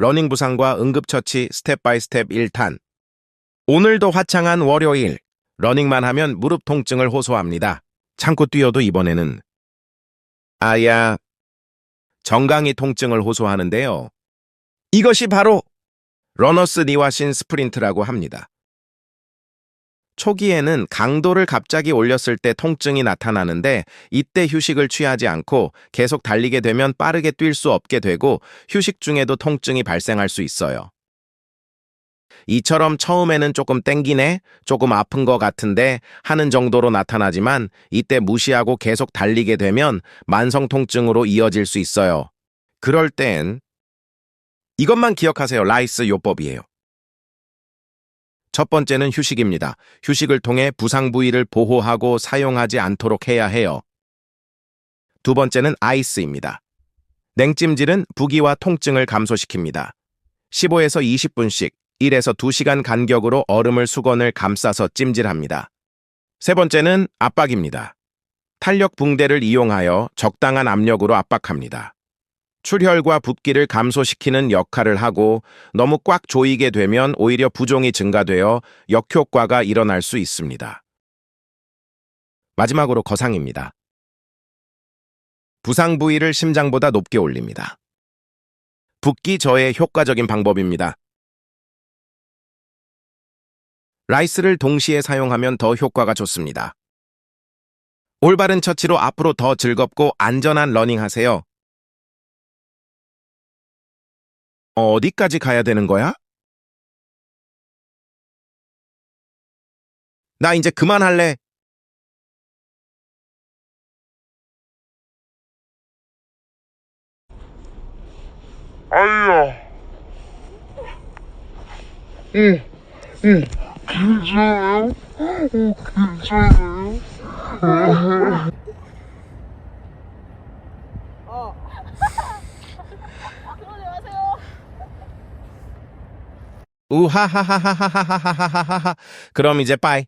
러닝 부상과 응급처치 스텝 바이 스텝 1탄. 오늘도 화창한 월요일. 러닝만 하면 무릎 통증을 호소합니다. 참고 뛰어도 이번에는 아야 정강이 통증을 호소하는데요. 이것이 바로 러너스 니와신 스프린트라고 합니다. 초기에는 강도를 갑자기 올렸을 때 통증이 나타나는데 이때 휴식을 취하지 않고 계속 달리게 되면 빠르게 뛸 수 없게 되고 휴식 중에도 통증이 발생할 수 있어요. 이처럼 처음에는 조금 땡기네, 조금 아픈 것 같은데 하는 정도로 나타나지만 이때 무시하고 계속 달리게 되면 만성 통증으로 이어질 수 있어요. 그럴 땐 이것만 기억하세요. 라이스 요법이에요. 첫 번째는 휴식입니다. 휴식을 통해 부상 부위를 보호하고 사용하지 않도록 해야 해요. 두 번째는 아이스입니다. 냉찜질은 부기와 통증을 감소시킵니다. 15에서 20분씩 1에서 2시간 간격으로 얼음을 수건을 감싸서 찜질합니다. 세 번째는 압박입니다. 탄력 붕대를 이용하여 적당한 압력으로 압박합니다. 출혈과 붓기를 감소시키는 역할을 하고 너무 꽉 조이게 되면 오히려 부종이 증가되어 역효과가 일어날 수 있습니다. 마지막으로 거상입니다. 부상 부위를 심장보다 높게 올립니다. 붓기 저의 효과적인 방법입니다. 라이스를 동시에 사용하면 더 효과가 좋습니다. 올바른 처치로 앞으로 더 즐겁고 안전한 러닝 하세요. 어디까지 가야 되는 거야? 나 이제 그만할래. 아야. 응, 응. 괜찮아요? 어, 괜찮아요? 그러지 마세요. 우하하하하하하하하하. 그럼 이제 빠이.